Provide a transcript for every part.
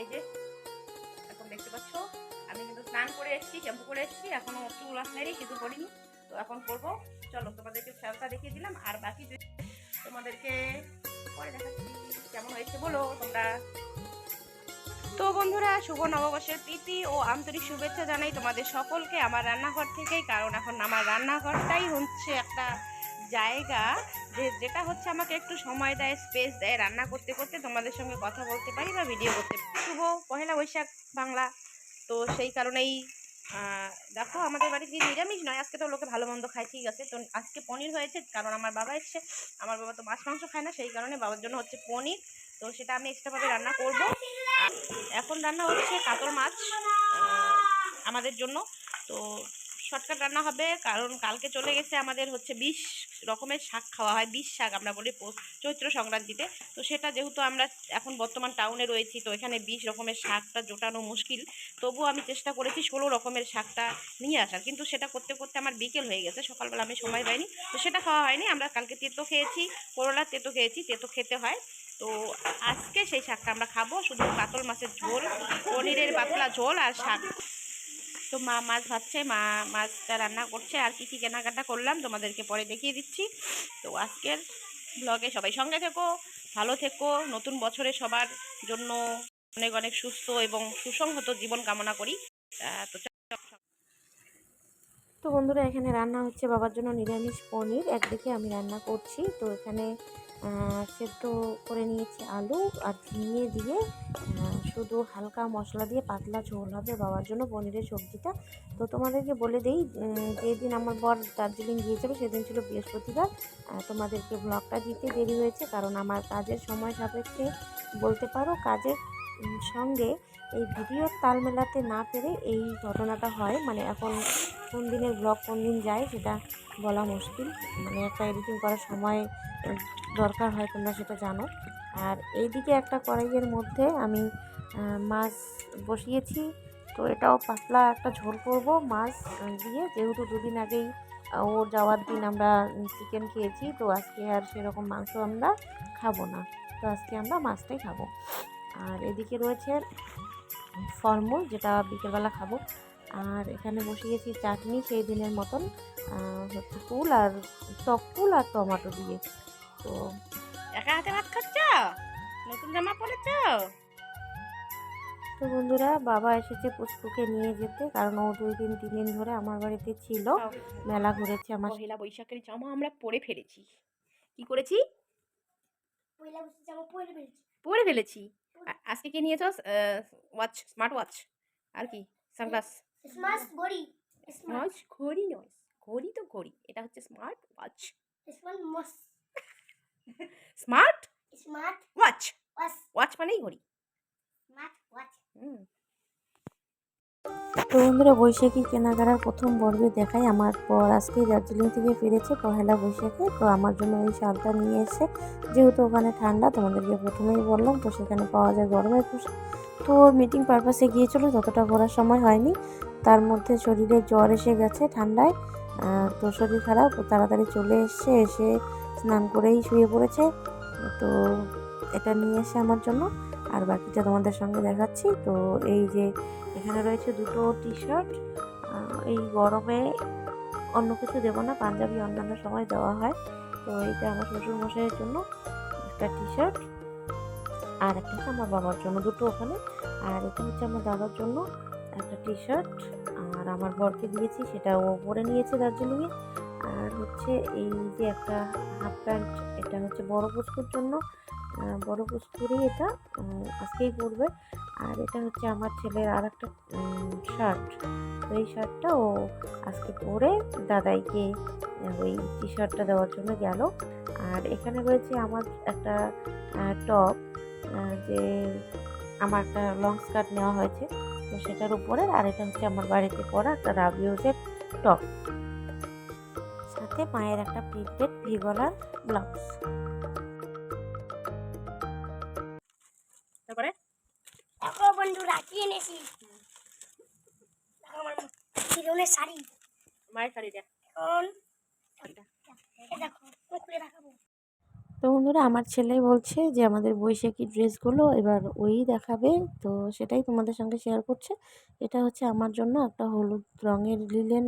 এই যে, এখন দেখতে পাচ্ছ, আমি কিন্তু স্নান করে এসেছি, শ্যাম্পু করে এসেছি, এখনও চুল আসলেনি কিছু করিনি, তো এখন করব। চলো, তোমাদেরকে শ্যাম্পুটা দেখিয়ে দিলাম, আর বাকি তোমাদেরকে পরে দেখাচ্ছি, কেমন হয়েছে বলো তোমরা। তো বন্ধুরা, শুভ নববর্ষের প্রীতি ও আন্তরিক শুভেচ্ছা জানাই তোমাদের সকলকে আমার রান্নাঘর থেকেই, কারণ এখন আমার রান্নাঘরটাই হচ্ছে একটা জায়গা, যে যেটা হচ্ছে আমাকে একটু সময় দেয় স্পেস দেয় রান্না করতে করতে, তোমাদের সঙ্গে কথা বলতে পারি বা ভিডিও করতে পারি শুভ পহেলা বৈশাখ বাংলা। তো সেই কারণেই দেখো আমাদের বাড়িতে নিরামিষ নয়, আজকে তো লোকে ভালো মন্দ খায়, ঠিক আছে? তো আজকে পনির হয়েছে, কারণ আমার বাবা এসছে। আমার বাবা তো মাছ, মাংস খায় না, সেই কারণে বাবার জন্য হচ্ছে পনির। তো সেটা আমি এক্সট্রাভাবে রান্না করব। এখন রান্না হচ্ছে কাতল মাছ আমাদের জন্য। তো শর্টকাট রান্না হবে, কারণ কালকে চলে গেছে আমাদের হচ্ছে বিশ রকমের শাক খাওয়া হয়, বিষ শাক আমরা বলি চৈত্র সংক্রান্তিতে। তো সেটা যেহেতু আমরা এখন বর্তমান টাউনে রয়েছি, তো এখানে বিশ রকমের শাকটা জোটানো মুশকিল। তবুও আমি চেষ্টা করেছি ষোলো রকমের শাকটা নিয়ে আসার। কিন্তু সেটা করতে করতে আমার বিকেল হয়ে গেছে, সকালবেলা আমি সময় পাইনি। তো সেটা খাওয়া হয়নি, আমরা কালকে তেতো খেয়েছি, করলার তেতো খেয়েছি, তেতো খেতে হয়। তো আজকে সেই শাকটা আমরা খাব, শুধু কাতল মাছের ঝোল, পনিরের পাতলা ঝোল আর শাক। তো মা মাছ ভাবছে মা মাছটা রান্না করছে, আর কি কি কেনাকাটা করলাম তোমাদেরকে পরে দেখিয়ে দিচ্ছি। তো আজকের ব্লগে সবাই সঙ্গে থেকো, ভালো থেকো, নতুন বছরে সবার জন্য অনেক অনেক সুস্থ এবং সুসংহত জীবন কামনা করি। তো তো বন্ধুরা, এখানে রান্না হচ্ছে বাবার জন্য নিরামিষ পনির। একদিকে আমি রান্না করছি, তো এখানে সেদ্ধ করে নিয়েছি আলু আর ঝিঙে দিয়ে শুধু হালকা মশলা দিয়ে পাতলা ঝোল হবে বাবার জন্য পনিরের সবজিটা। তো তোমাদেরকে বলে দিই যেদিন আমার বর দার্জিলিং গিয়েছিল সেদিন ছিল বৃহস্পতিবার। তোমাদেরকে ব্লগটা দিতে দেরি হয়েছে কারণ আমার কাজের সময় সাপেক্ষে বলতে পারো, কাজের সঙ্গে এই ভিডিওর তাল মেলাতে না পেরে এই ঘটনাটা হয়। মানে এখন কোন দিনের ব্লগ কোন দিন যায় সেটা বলা মুশকিল। মানে একটা এডিটিং করার সময় দরকার হয় তোমরা সেটা জানো। আর এইদিকে একটা কড়াইয়ের মধ্যে আমি মাছ বসিয়েছি। তো এটাও পাতলা একটা ঝোল করব মাছ দিয়ে। যেহেতু দুদিন আগেই ওর যাওয়ার দিন আমরা চিকেন খেয়েছি, তো আজকে আর সেরকম মাংস আমরা খাব না। তো আজকে আমরা মাছটাই খাব। আর এদিকে রয়েছে ফলমূল, যেটা বিকেলবেলা খাব। আর এখানে বসিয়েছি চাটনি সেই দিনের মতন হচ্ছে ফুল আর টক ফুল আর টমেটো দিয়ে। তো একা হাতে ভাত খাচ্ছ? নতুন জামা পরেছ? তো বন্ধুরা বাবা এসেছে পুষ্পুকে নিয়ে যেতে কারণ ও দুই দিন তিন দিন ধরে আমার বাড়িতে ছিল। মেলা ঘুরেছে আমার। পহেলা বৈশাখের জামা আমরা পরে ফেলেছি। কি করেছি? পয়লা বছর জামা পরে ফেলছি। পরে ফেলেছি। আজকে কি নিয়েছ? ওয়াচ স্মার্ট ওয়াচ আর কি? সানগ্লাস স্মার্ট ঘড়ি স্মার্ট। ওয়াচ ঘড়ি নয় ঘড়ি তো ঘড়ি এটা হচ্ছে smart watch. Smart smart smart watch. Watch. Watch মানেই ঘড়ি। Smart watch. হুম। তো বন্ধুরা বৈশাখী কেনাকাটার প্রথম পর্বে দেখাই আমার পর আজকে দার্জিলিং থেকে ফিরেছে পহেলা বৈশাখে তো আমার জন্য এই শালটা নিয়ে এসে যেহেতু ওখানে ঠান্ডা তোমাদেরকে প্রথমেই বললাম তো সেখানে পাওয়া যায় গরমের পোশাক। তো মিটিং পারপাসে গিয়েছিল যতটা ঘোরার সময় হয়নি। তার মধ্যে শরীরে জ্বর এসে গেছে ঠান্ডায়। তো শরীর খারাপ তাড়াতাড়ি চলে এসছে, এসে স্নান করেই শুয়ে পড়েছে। তো এটা নিয়ে এসে আমার জন্য। আর বাকিটা তোমাদের সঙ্গে দেখাচ্ছি। তো এই যে এখানে রয়েছে দুটো টি শার্ট এই গরমে অন্য কিছু দেবো না, পাঞ্জাবি অন্যান্য সময় দেওয়া হয়। তো এইটা আমার শ্বশুর মশাইয়ের জন্য একটা টি শার্ট আর একটা আমার বাবার জন্য দুটো ওখানে। আর এটা হচ্ছে আমার দাদার জন্য একটা টি শার্ট আর আমার বরকে দিয়েছি, সেটা ও পরে নিয়েছে দার্জিলিংয়ে। আর হচ্ছে এই যে একটা হাফ প্যান্ট এটা হচ্ছে বড় পুষ্কুর জন্য। বড় পুষ্কুরই এটা আজকেই পরবে। আর এটা হচ্ছে আমার ছেলের আর একটা শার্ট তো এই শার্টটা ও আজকে পরে দাদাইকে ওই টি শার্টটা দেওয়ার জন্য গেল। আর এখানে রয়েছে আমার একটা টপ যে আমার একটা লং স্কার্ট নেওয়া হয়েছে তো সেটার উপরে আর এটা হচ্ছে আমার বাড়িতে পরা একটা রাবিউজের টপ সাথে মায়ের একটা প্রিন্টেড ভি গলার ব্লাউজ তারপরে? দেখো বন্ধু রাখি এনেছি? আমার শাড়ি। মায়ের শাড়িটা এখন দেখো খুলে দেখাবো। তো বন্ধুরা আমার ছেলে বলছে যে, আমাদের বৈশাখী ড্রেসগুলো এবার ওই দেখাবে। তো সেটাই তোমাদের সঙ্গে শেয়ার করছে। এটা হচ্ছে আমার জন্য একটা হলুদ রঙের লিলেন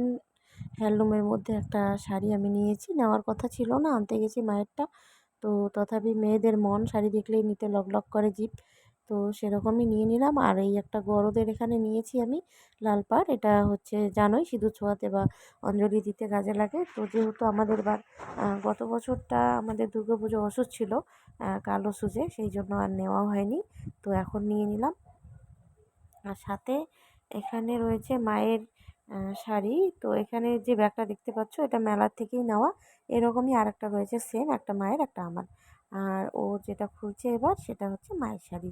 হ্যান্ডলুমের মধ্যে একটা শাড়ি আমি নিয়েছি। নেওয়ার কথা ছিল না, আনতে গেছি মায়েরটা। তো তথাপি মেয়েদের মন শাড়ি দেখলেই নিতে লক লক করে জিপ তো সেরকমই নিয়ে নিলাম। আর এই একটা গরদের এখানে নিয়েছি আমি লাল পাড়। এটা হচ্ছে জানোই সিঁদুর ছোঁয়াতে বা অঞ্জলি দিতে কাজে লাগে। তো যেহেতু আমাদের বার গত বছরটা আমাদের দুর্গা পুজো অসুখ ছিল কালো সুজে, সেই জন্য আর নেওয়া হয়নি। তো এখন নিয়ে নিলাম। আর সাথে এখানে রয়েছে মায়ের শাড়ি। তো এখানে যে ব্যাগটা দেখতে পাচ্ছ, এটা মেলার থেকেই নেওয়া। এরকমই আর একটা রয়েছে সেম একটা মায়ের, একটা আমার। আর ও যেটা খুলছে এবার, সেটা হচ্ছে মায়ের শাড়ি।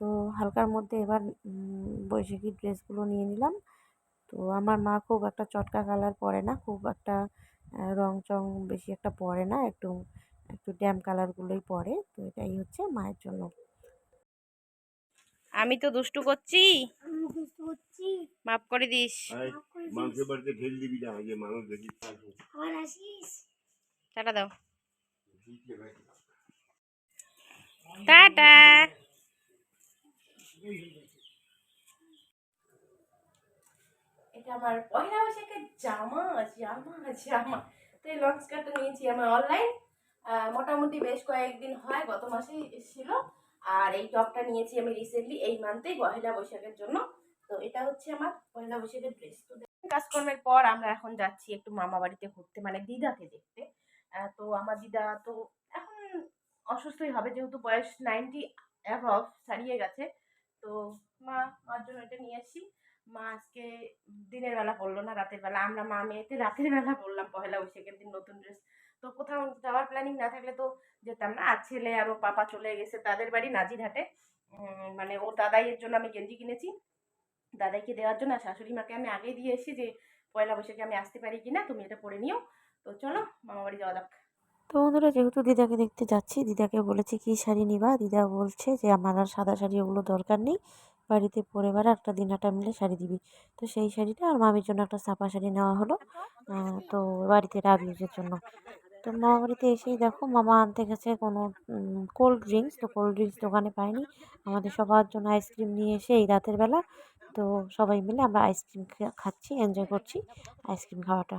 তো হালকার মধ্যে এবার বৈশাখী ড্রেসগুলো নিয়ে নিলাম। তো আমার মা খুব একটা চটকা কালার পরে না খুব একটা রং চং বেশি একটা পরে না একটু একটু ড্যাম কালারগুলোই পরে। তো এটাই হচ্ছে মায়ের জন্য। আমি তো দুষ্টু করছি। আমি মাফ করে দিস। টাটা দাও। টাটা। এটা আমার পয়লা বৈশাখের জামা জামা জামা। তো এই লং স্কার্টটা নিয়েছি আমি অনলাইন মোটামুটি বেশ কয়েকদিন হয়, গত মাসেই এসেছিল। আর এই টপটা নিয়েছি আমি রিসেন্টলি এই মান্থেই পয়লা বৈশাখের জন্য। তো এটা হচ্ছে আমার পয়লা বৈশাখের ড্রেস তো কাজকর্মের পর আমরা এখন যাচ্ছি একটু মামা বাড়িতে ঘুরতে মানে দিদাকে দেখতে। তো আমার দিদা তো এখন অসুস্থই হবে, যেহেতু বয়স নাইনটি অ্যাভভ ছাড়িয়ে গেছে। তো মা, মার জন্য এটা নিয়ে আসি। মা আজকে দিনের বেলা পড়ল না, রাতের বেলা। আমরা মা মেয়েতে রাতের বেলা পড়লাম পয়লা বৈশাখের দিন নতুন ড্রেস তো কোথাও যাওয়ার প্ল্যানিং না থাকলে তো যেতাম না। আর ছেলে আর ওর পাপা চলে গেছে, তাদের বাড়ি নাজিরহাটে। মানে ও দাদাইয়ের জন্য আমি গেঞ্জি কিনেছি। দাদাইকে দেওয়ার জন্য শাশুড়ি মাকে আমি আগেই দিয়ে এসেছি যে, পয়লা বৈশাখে আমি আসতে পারি কিনা, তুমি এটা পরে নিও। তো চলো মামা বাড়ি যাওয়া যাক। তো বন্ধুরা, যেহেতু দিদাকে দেখতে যাচ্ছি, দিদাকে বলেছি, কি শাড়ি নিবা? দিদা বলছে যে, আমার আর সাদা শাড়ি ওগুলো দরকার নেই। বাড়িতে পরে বার একটা দিনহাটা মিলে শাড়ি দিবি। তো সেই শাড়িটা আর মামির জন্য একটা সাপা শাড়ি নেওয়া হলো তো বাড়িতে রাগ ইউজের জন্য। তো মামা বাড়িতে এসেই দেখো, মামা আনতে গেছে কোনো কোল্ড ড্রিঙ্কস তো কোল্ড ড্রিঙ্কস দোকানে পাইনি আমাদের সবার জন্য আইসক্রিম নিয়ে এসে এই রাতের বেলা, তো সবাই মিলে আমরা আইসক্রিম খাচ্ছি এনজয় করছি আইসক্রিম খাওয়াটা।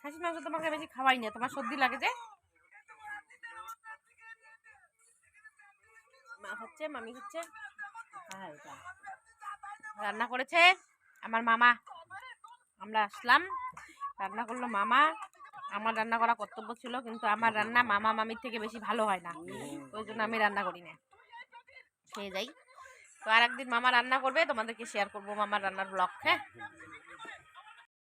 খাসির মাংস তোমাকে বেশি খাওয়াই না, তোমার সর্দি লাগে যে। মা হচ্ছে, মামি হচ্ছে। রান্না করেছে আমার মামা। আমরা আসলাম, রান্না করল মামা। আমার রান্না করা কর্তব্য ছিল, কিন্তু আমার রান্না মামা মামির থেকে বেশি ভালো হয় না। ওই জন্য আমি রান্না করি না। খেয়ে যাই। তো আর একদিন মামা রান্না করবে, তোমাদেরকে শেয়ার করব মামার রান্নার ব্লগ হ্যাঁ?